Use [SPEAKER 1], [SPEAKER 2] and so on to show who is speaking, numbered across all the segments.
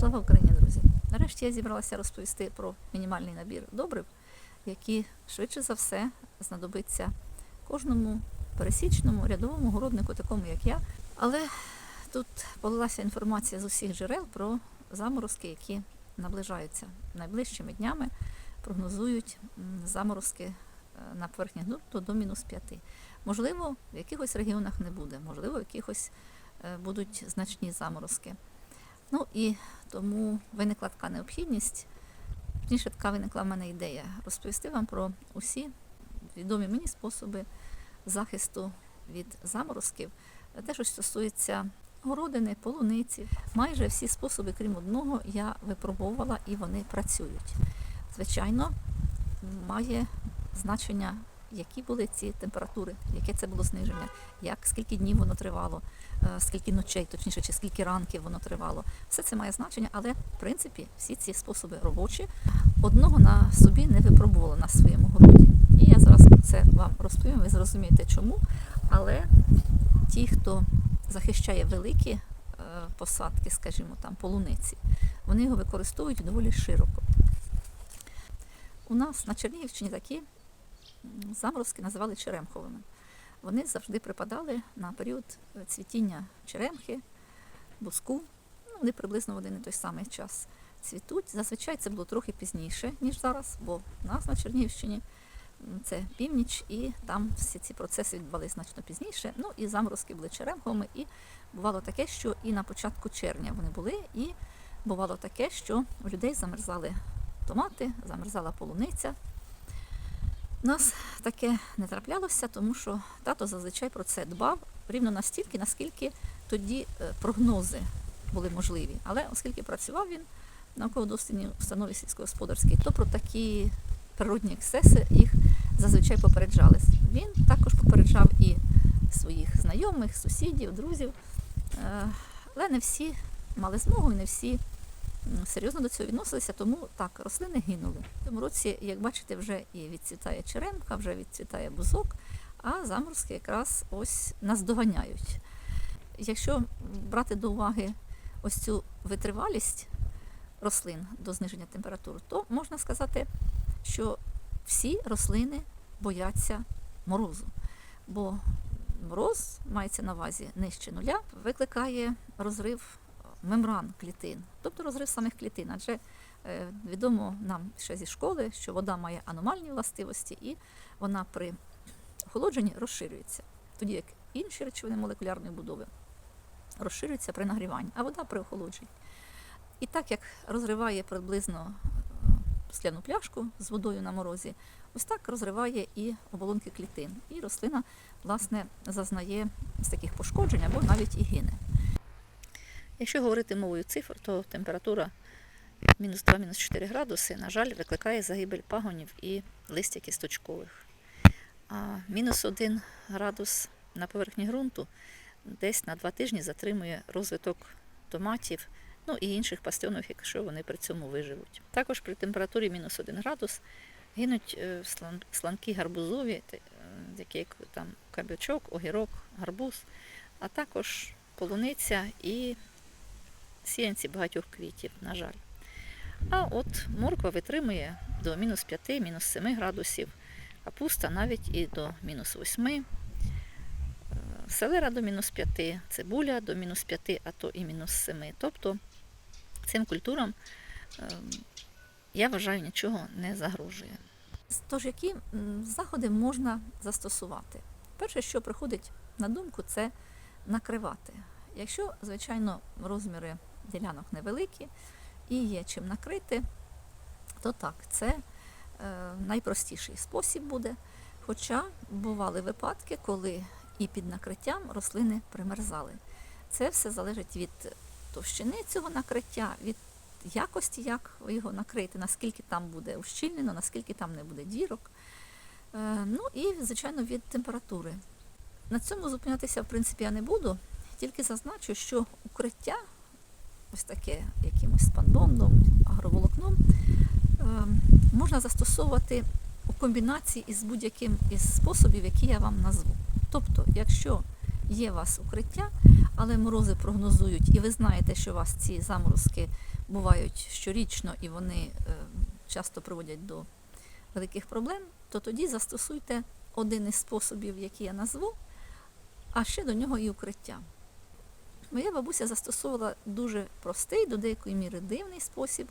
[SPEAKER 1] Слава Україні, друзі! Нарешті я зібралася розповісти про мінімальний набір добрив, які швидше за все знадобиться кожному пересічному рядовому городнику, такому як я. Але тут полилася інформація з усіх джерел про заморозки, які наближаються найближчими днями. Прогнозують заморозки е, на поверхні ґрунту до мінус 5. Можливо, в якихось регіонах не буде, можливо, в якихось е, будуть значні заморозки. Ну і тому виникла така необхідність, точніше така виникла в мене ідея розповісти вам про усі відомі мені способи захисту від заморозків, те, що стосується городини, полуниці. Майже всі способи, крім одного, я випробовувала і вони працюють. Звичайно, має значення, які були ці температури, яке це було зниження, як скільки днів воно тривало, е, скільки ночей, точніше, чи скільки ранків воно тривало. Все це має значення, але в принципі всі ці способи робочі. Одного на собі не випробувала на своєму городі. І я зараз це вам розповім, ви зрозумієте чому. Але ті, хто захищає великі е, посадки, скажімо там, полуниці, вони його використовують доволі широко. У нас на Чернігівщині такі заморозки називали черемховими. Вони завжди припадали на період е, цвітіння черемхи, буску. Ну, вони приблизно в один і той самий час цвітуть. Зазвичай це було трохи пізніше, ніж зараз, бо в нас на Чернігівщині це північ, і там всі ці процеси відбувалися значно пізніше. Ну і заморозки були черемховими, і бувало таке, що і на початку червня вони були, і бувало таке, що у людей замерзали томати, замерзала полуниця. Нас таке не траплялося, тому що тато зазвичай про це дбав рівно настільки, наскільки тоді е, прогнози були можливі. Але оскільки працював він в науково-дослідній установі сільськогосподарській, то про такі природні ексцеси їх зазвичай попереджали. Він також попереджав і своїх знайомих, сусідів, друзів. Е, Але не всі мали змогу і не всі серйозно до цього відносилися, тому так, рослини гинули. В цьому році, як бачите, вже і відцвітає черемка, вже відцвітає бузок, а заморозки якраз ось наздоганяють. Якщо брати до уваги ось цю витривалість рослин до зниження температури, то можна сказати, що всі рослини бояться морозу. Бо мороз мається на увазі нижче нуля, викликає розрив мембран клітин, тобто розрив самих клітин. Адже е, відомо нам ще зі школи, що вода має аномальні властивості, і вона при охолодженні розширюється, тоді як інші речовини молекулярної будови розширюються при нагріванні, а вода при охолодженні. І так як розриває приблизно е, скляну пляшку з водою на морозі, ось так розриває і оболонки клітин. І рослина, власне, зазнає з таких пошкоджень або навіть і гине. Якщо говорити мовою цифр, то температура мінус 2 мінус 4 градуси, на жаль, викликає загибель пагонів і листя кісточкових. А мінус 1 градус на поверхні ґрунту десь на 2 тижні затримує розвиток томатів, ну і інших пастьонів, якщо вони при цьому виживуть. Також при температурі мінус 1 градус гинуть е, сланки гарбузові, е, такі як там кабячок, огірок, гарбуз, а також полуниця і сіянці багатьох квітів, на жаль. А от морква витримує до мінус 5, мінус 7 градусів, капуста навіть і до мінус 8, е, селера до мінус 5, цибуля до мінус 5, а то і мінус 7. Тобто цим культурам е, я вважаю, нічого не загрожує. Тож, які заходи можна застосувати? Перше, що приходить на думку, це накривати. Якщо, звичайно, розміри ділянок невеликі і є чим накрити, то так, це е, найпростіший спосіб буде. Хоча бували випадки, коли і під накриттям рослини примерзали. Це все залежить від товщини цього накриття, від якості, як його накрити, наскільки там буде ущільнено, наскільки там не буде дірок. Е, Ну і, звичайно, від температури. На цьому зупинятися, в принципі, я не буду, тільки зазначу, що укриття, ось таке якимось спанбондом, агроволокном, е, можна застосовувати у комбінації із будь-яким із способів, які я вам назву. Тобто, якщо є у вас укриття, але морози прогнозують, і ви знаєте, що у вас ці заморозки бувають щорічно і вони е, часто приводять до великих проблем, то тоді застосуйте один із способів, який я назву, а ще до нього і укриття. Моя бабуся застосовувала дуже простий, до деякої міри дивний спосіб,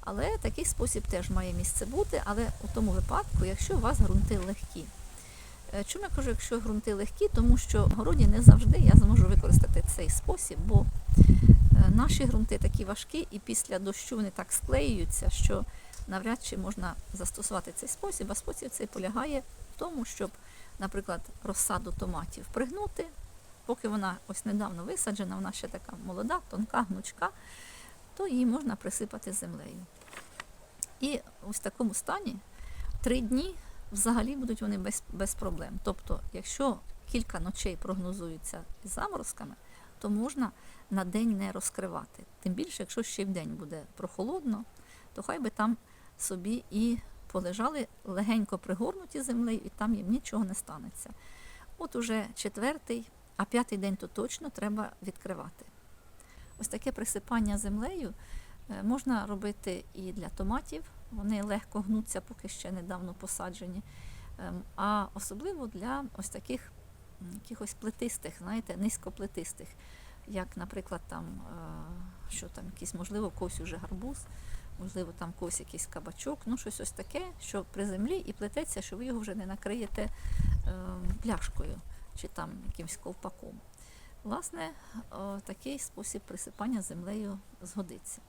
[SPEAKER 1] але такий спосіб теж має місце бути, але у тому випадку, якщо у вас ґрунти легкі. Е, Чому я кажу, якщо ґрунти легкі, тому що в городі не завжди я зможу використати цей спосіб, бо е, наші ґрунти такі важкі, і після дощу вони так склеюються, що навряд чи можна застосувати цей спосіб, а спосіб цей полягає в тому, щоб, наприклад, розсаду томатів пригнути, поки вона ось недавно висаджена, вона ще така молода, тонка, гнучка, то її можна присипати землею. І ось в такому стані три дні взагалі будуть вони без, без проблем. Тобто, якщо кілька ночей прогнозуються заморозками, то можна на день не розкривати. Тим більше, якщо ще й в день буде прохолодно, то хай би там собі і полежали легенько пригорнуті землею, і там їм нічого не станеться. От уже четвертий, а п'ятий день то точно треба відкривати. Ось таке присипання землею е, можна робити і для томатів. Вони легко гнуться, поки ще недавно посаджені. Ем, А особливо для ось таких якихось плетистих, знаєте, низькоплетистих, як, наприклад, там, е, що там, якийсь, можливо, когось уже гарбуз, можливо, там когось якийсь кабачок, ну щось ось таке, що при землі і плететься, що ви його вже не накриєте е, пляшкою чи там якимось ковпаком. Власне, о, такий спосіб присипання землею згодиться.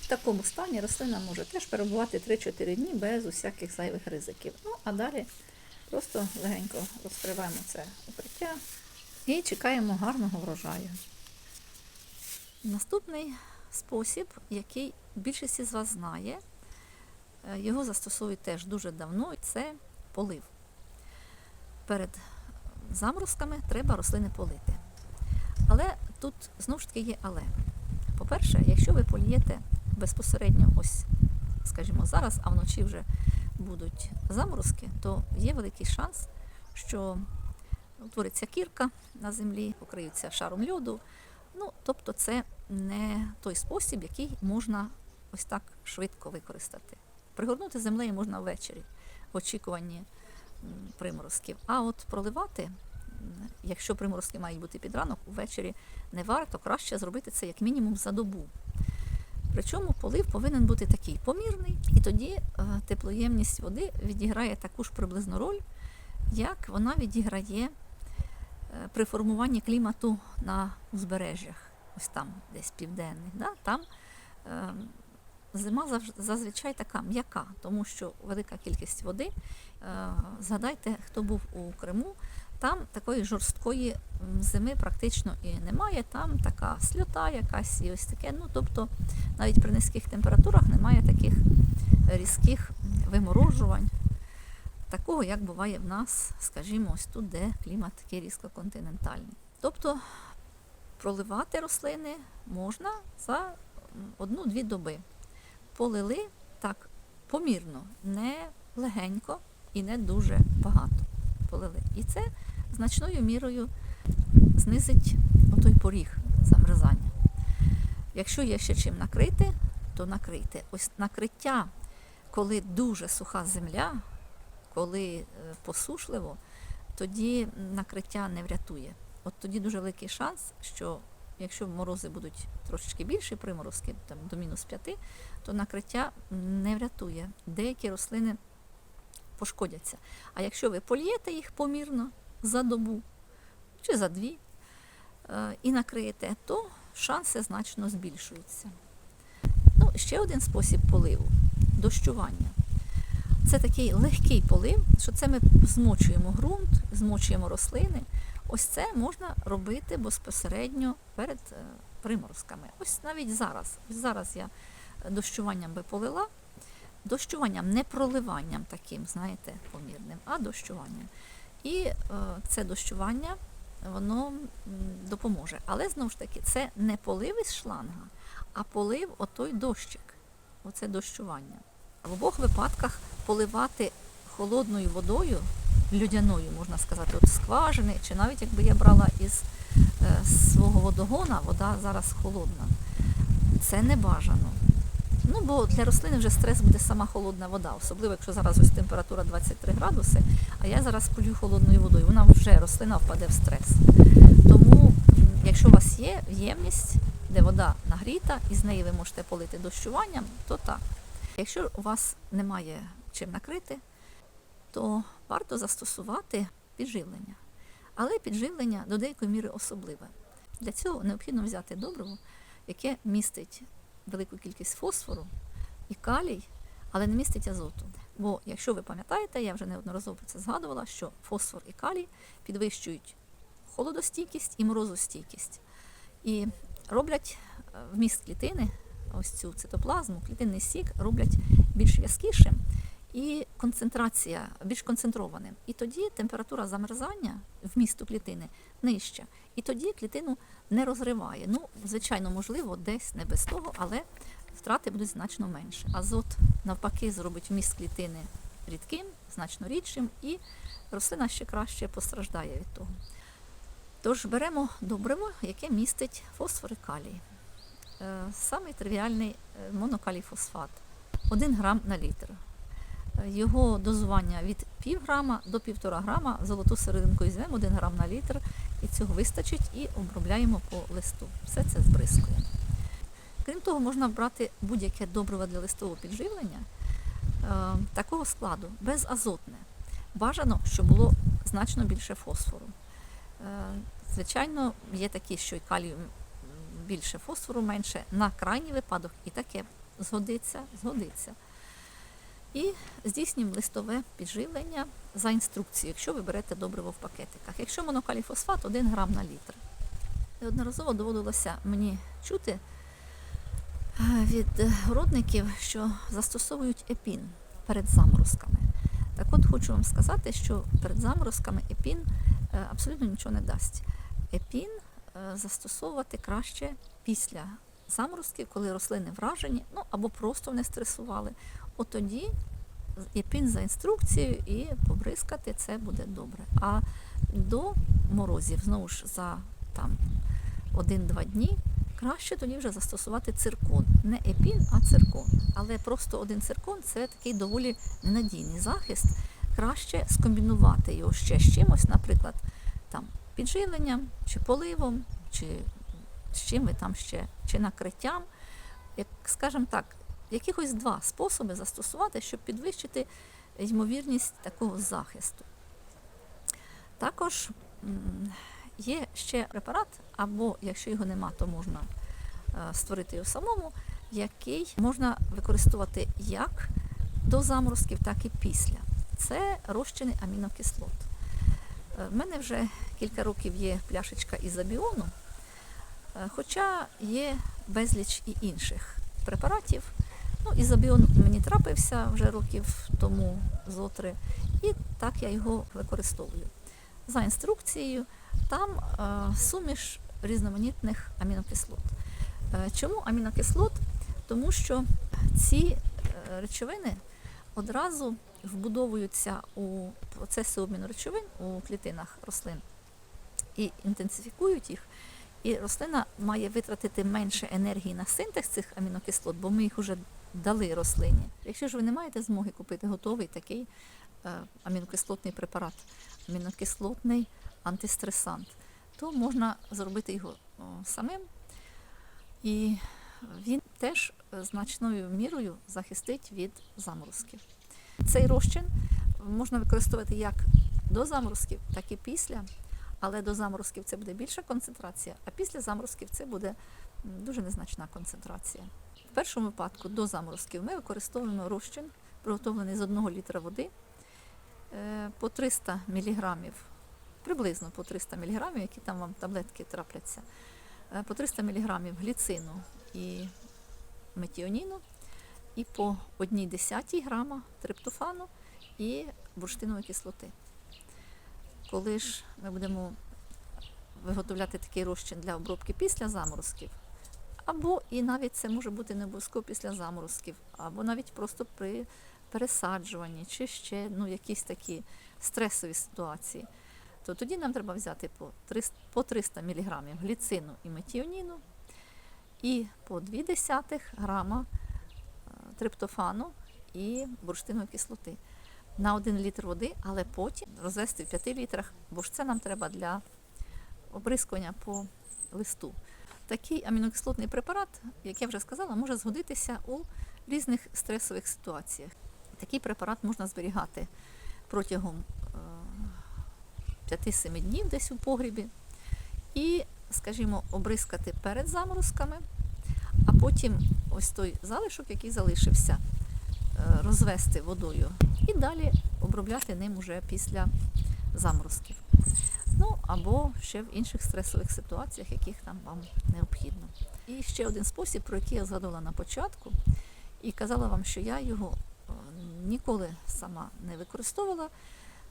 [SPEAKER 1] В такому стані рослина може теж перебувати 3-4 дні без усяких зайвих ризиків. Ну, а далі просто легенько розкриваємо це укриття і чекаємо гарного врожаю. Наступний спосіб, який більшість з вас знає, е, його застосовують теж дуже давно, це полив. Перед заморозками треба рослини полити. Але тут знову ж таки є але. По-перше, якщо ви полієте безпосередньо ось, скажімо, зараз, а вночі вже будуть заморозки, то є великий шанс, що утвориться кірка на землі, покриються шаром льоду. Ну, тобто це не той спосіб, який можна ось так швидко використати. Пригорнути землею можна ввечері в очікуванні приморозків. А от проливати, якщо приморозки мають бути під ранок, ввечері не варто, краще зробити це як мінімум за добу. Причому полив повинен бути такий помірний, і тоді е, теплоємність води відіграє таку ж приблизну роль, як вона відіграє е, при формуванні клімату на узбережжях, ось там, десь південних. Да? Там е, зима зазвичай така м'яка, тому що велика кількість води. Е, згадайте, хто був у Криму, там такої жорсткої зими практично і немає. Там така сльота якась і ось таке. Ну, тобто навіть при низьких температурах немає таких різких виморожувань, такого, як буває в нас, скажімо, ось тут, де клімат такий різкоконтинентальний. Тобто проливати рослини можна за одну-дві доби. Полили так помірно, не легенько і не дуже багато полили. І це значною мірою знизить отой поріг замерзання. Якщо є ще чим накрити, то накрийте. Ось накриття, коли дуже суха земля, коли е, посушливо, тоді накриття не врятує. От тоді дуже великий шанс, що якщо морози будуть трошечки більші, приморозки там, до мінус 5, то накриття не врятує. Деякі рослини пошкодяться. А якщо ви полієте їх помірно за добу чи за дві е, і накриєте, то шанси значно збільшуються. Ну, ще один спосіб поливу дощування. Це такий легкий полив, що це ми змочуємо ґрунт, змочуємо рослини. Ось це можна робити безпосередньо перед е, приморозками. Ось навіть зараз. Ось зараз я дощуванням би полила. Дощуванням, не проливанням таким, знаєте, помірним, а дощуванням. І е, це дощування воно допоможе. Але знову ж таки, це не полив із шланга, а полив отой дощик. Оце дощування. В обох випадках поливати холодною водою, людяною, можна сказати, от скважини, чи навіть якби я брала із е, свого водогона, вода зараз холодна. Це не бажано. Ну, бо для рослини вже стрес буде сама холодна вода, особливо якщо зараз ось температура 23 градуси, а я зараз полю холодною водою, вона вже рослина впаде в стрес. Тому, якщо у вас є ємність, де вода нагріта, і з неї ви можете полити дощуванням, то так. Якщо у вас немає чим накрити, то варто застосувати підживлення. Але підживлення до деякої міри особливе. Для цього необхідно взяти добриво, яке містить велику кількість фосфору і калій, але не містить азоту. Бо, якщо ви пам'ятаєте, я вже неодноразово про це згадувала, що фосфор і калій підвищують холодостійкість і морозостійкість. І роблять е, вміст клітини, ось цю цитоплазму, клітинний сік роблять більш в'язкішим і концентрація більш концентрованим. І тоді температура замерзання вмісту клітини нижча. І тоді клітину не розриває. Ну, звичайно, можливо, десь не без того, але втрати будуть значно менше. Азот, навпаки, зробить вміст клітини рідким, значно рідшим, і рослина ще краще постраждає від того. Тож беремо добриво, яке містить фосфор і калій. Е, Самий тривіальний е, монокалій-фосфат 1 грам на літр. Його дозування від пів грама до півтора грама, золоту серединку візьмемо 1 грам на літр, і цього вистачить і обробляємо по листу. Все це збризкуємо. Крім того, можна брати будь-яке добриво для листового підживлення е, такого складу, безазотне. Бажано, щоб було значно більше фосфору. Е, Звичайно, є такі, що і калію більше, фосфору менше. На крайній випадок і таке згодиться, згодиться. І здійснюємо листове підживлення за інструкцією, якщо ви берете добриво в пакетиках. Якщо монокаліфосфат 1 грам на літр. Неодноразово доводилося мені чути е, від городників, що застосовують епін перед заморозками. Так от хочу вам сказати, що перед заморозками епін е, абсолютно нічого не дасть. Епін е, застосовувати краще після заморозків, коли рослини вражені, ну або просто не стресували. От тоді епін за інструкцією і побризкати це буде добре. А до морозів, знову ж за там 1-2 дні, краще тоді вже застосувати циркон. Не епін, а циркон. Але просто один циркон це такий доволі ненадійний захист. Краще скомбінувати його ще з чимось, наприклад, там підживленням, чи поливом, чи з чим ви там ще, чи накриттям. Як, скажімо так, якихось два способи застосувати, щоб підвищити ймовірність такого захисту. Також є ще препарат, або якщо його нема, то можна е, створити його самому, який можна використовувати як до заморозків, так і після. Це розчини амінокислот. Е, В мене вже кілька років є пляшечка ізобіону, е, хоча є безліч і інших препаратів. Ну, ізобіон мені трапився вже років тому зотри, і так я його використовую. За інструкцією, там е, суміш різноманітних амінокислот. Е, чому амінокислот? Тому що ці е, речовини одразу вбудовуються у процеси обміну речовин у клітинах рослин і інтенсифікують їх. І рослина має витратити менше енергії на синтез цих амінокислот, бо ми їх вже дали рослині. Якщо ж ви не маєте змоги купити готовий такий е, амінокислотний препарат, амінокислотний антистресант, то можна зробити його самим. І він теж значною мірою захистить від заморозків. Цей розчин можна використовувати як до заморозків, так і після. Але до заморозків це буде більша концентрація, а після заморозків це буде дуже незначна концентрація. В першому випадку до заморозків ми використовуємо розчин, приготовлений з 1 літра води е, по 300 мг, приблизно по 300 мг, які там вам таблетки трапляться, е, по 300 мг гліцину і метіоніну, і по 1,1 грама триптофану і бурштинової кислоти. Коли ж ми будемо виготовляти такий розчин для обробки після заморозків, Або і навіть це може бути не обов'язково після заморозків, або навіть просто при пересаджуванні, чи ще ну, якісь такі стресові ситуації. То тоді нам треба взяти по 300, по 300 мг гліцину і метіоніну і по 2 десятих грама е, триптофану і бурштинової кислоти на 1 літр води, але потім розвести в 5 літрах, бо ж це нам треба для обрискування по листу. Такий амінокислотний препарат, як я вже сказала, може згодитися у різних стресових ситуаціях. Такий препарат можна зберігати протягом е, 5-7 днів десь у погрібі і, скажімо, обрискати перед заморозками, а потім ось той залишок, який залишився, е, розвести водою і далі обробляти ним уже після заморозків. Ну або ще в інших стресових ситуаціях, яких там вам необхідно. І ще один спосіб, про який я згадувала на початку, і казала вам, що я його е, ніколи сама не використовувала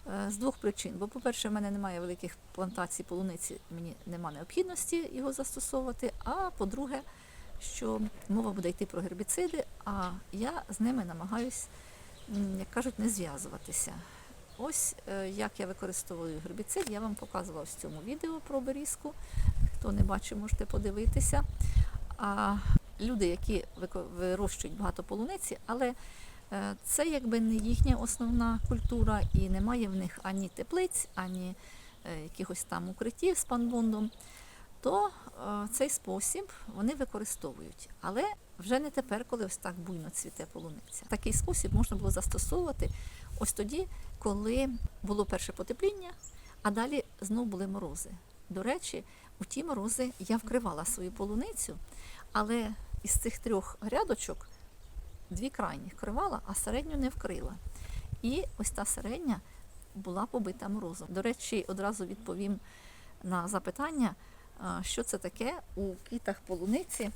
[SPEAKER 1] е, з двох причин. Бо, по-перше, в мене немає великих плантацій полуниці, мені нема необхідності його застосовувати. А по-друге, що мова буде йти про гербіциди, а я з ними намагаюсь, як кажуть, не зв'язуватися. Ось е, як я використовую гербіцид, я вам показувала в цьому відео про берізку. Хто не бачив, можете подивитися. А люди, які вирощують багато полуниці, але е, це якби не їхня основна культура і немає в них ані теплиць, ані е, якихось там укриттів з панбондом, то цей спосіб вони використовують. Але вже не тепер, коли ось так буйно цвіте полуниця. Такий спосіб можна було застосовувати ось тоді, коли було перше потепління, а далі знов були морози. До речі, у ті морози я вкривала свою полуницю, але із цих трьох грядочок дві крайніх вкривала, а середню не вкрила. І ось та середня була побита морозом. До речі, одразу відповім на запитання, що це таке у квітах полуниці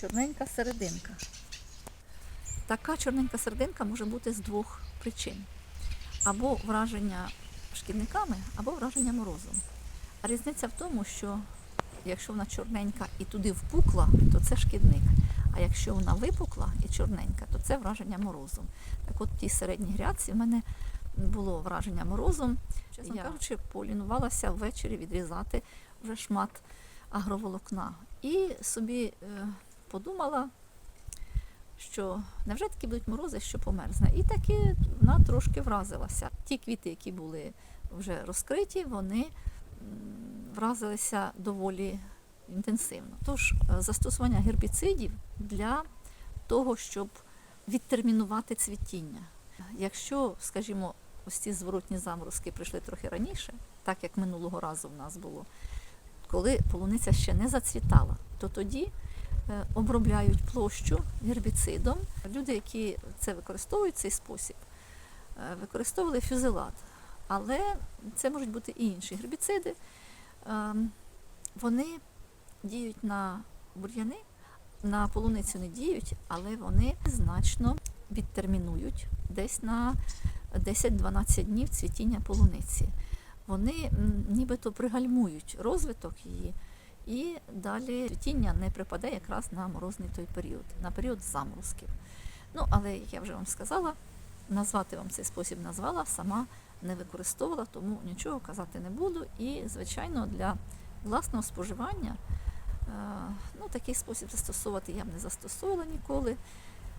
[SPEAKER 1] чорненька серединка. Така чорненька серединка може бути з двох причин: або враження шкідниками, або враження морозом. А різниця в тому, що якщо вона чорненька і туди впукла, то це шкідник. А якщо вона випукла і чорненька, то це враження морозом. Так от в тій середній грядці в мене було враження морозом. Чесно
[SPEAKER 2] Я-
[SPEAKER 1] кажучи, полінувалася ввечері відрізати вже шмат агроволокна. І собі е, подумала, що невже такі будуть морози, що померзне. І таки вона трошки вразилася. Ті квіти, які були вже розкриті, вони вразилися доволі інтенсивно. Тож е, застосування гербіцидів для того, щоб відтермінувати цвітіння. Якщо, скажімо, ось ці зворотні заморозки прийшли трохи раніше, так як минулого разу в нас було, коли полуниця ще не зацвітала, то тоді обробляють площу гербіцидом. Люди, які це використовують, цей спосіб, е, використовували фюзелат. Але це можуть бути і інші гербіциди. Ем, Вони діють на бур'яни, на полуницю не діють, але вони значно відтермінують десь на 10-12 днів цвітіння полуниці. Вони нібито пригальмують розвиток її, і далі цвітіння не припаде якраз на морозний той період, на період заморозків. Ну, але як я вже вам сказала, назвати вам цей спосіб назвала, сама не використовувала, тому нічого казати не буду. І, звичайно, для власного споживання е, ну, такий спосіб застосовувати я б не застосовувала ніколи.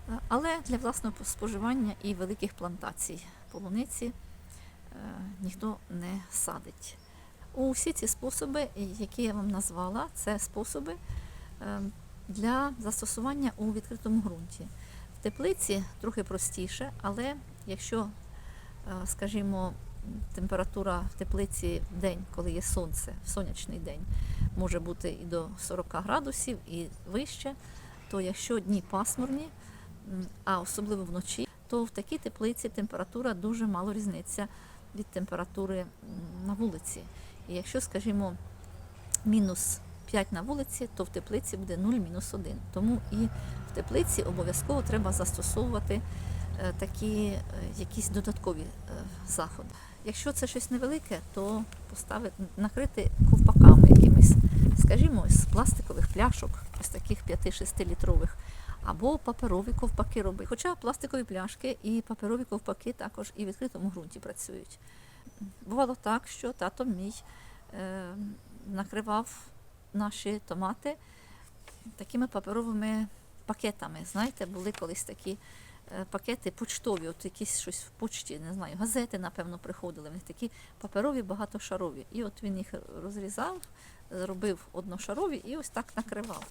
[SPEAKER 1] Е, Але для власного споживання і великих плантацій полуниці е, ніхто не садить. Усі ці способи, які я вам назвала, це способи е, для застосування у відкритому ґрунті. В теплиці трохи простіше, але якщо, е, скажімо, температура в теплиці в день, коли є сонце, в сонячний день, може бути і до 40 градусів, і вище, то якщо дні пасмурні, а особливо вночі, то в такій теплиці температура дуже мало різниця від температури на вулиці. Якщо, скажімо, мінус 5 на вулиці, то в теплиці буде 0 мінус 1. Тому і в теплиці обов'язково треба застосовувати е, такі е, якісь додаткові е, заходи. Якщо це щось невелике, то поставити накрити ковпаками якимись скажімо, з пластикових пляшок, ось таких 5-6 літрових, або паперові ковпаки робити. Хоча пластикові пляшки і паперові ковпаки також і в відкритому ґрунті працюють. Бувало так, що тато мій е, накривав наші томати такими паперовими пакетами. Знаєте, були колись такі е, пакети почтові, от якісь щось в почті, не знаю, газети, напевно, приходили. Вони такі паперові, багатошарові. І от він їх розрізав, зробив одношарові і ось так накривав.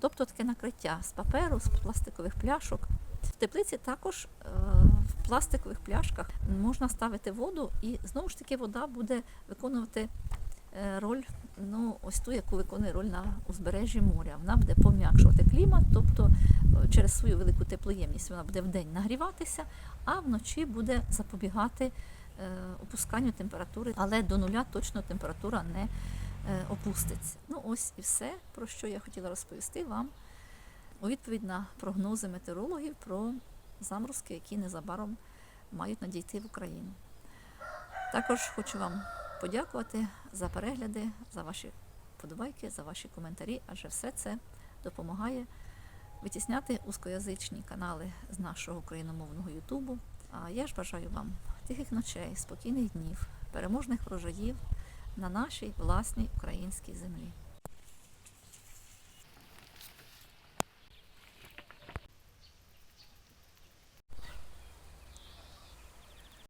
[SPEAKER 1] Тобто таке накриття з паперу, з пластикових пляшок. В теплиці також е, в пластикових пляшках можна ставити воду, і знову ж таки вода буде виконувати е, роль, ну, ось ту, яку виконує роль на узбережжі моря. Вона буде пом'якшувати клімат, тобто е, через свою велику теплоємність вона буде вдень нагріватися, а вночі буде запобігати опусканню температури, але до нуля точно температура не опуститься. Ну ось і все, про що я хотіла розповісти вам у відповідь на прогнози метеорологів про заморозки, які незабаром мають надійти в Україну. Також хочу вам подякувати за перегляди, за ваші подобайки, за ваші коментарі, адже все це допомагає витісняти узкоязичні канали з нашого україномовного Ютубу. А я ж бажаю вам тихих ночей, спокійних днів, переможних врожаїв на нашій власній українській землі.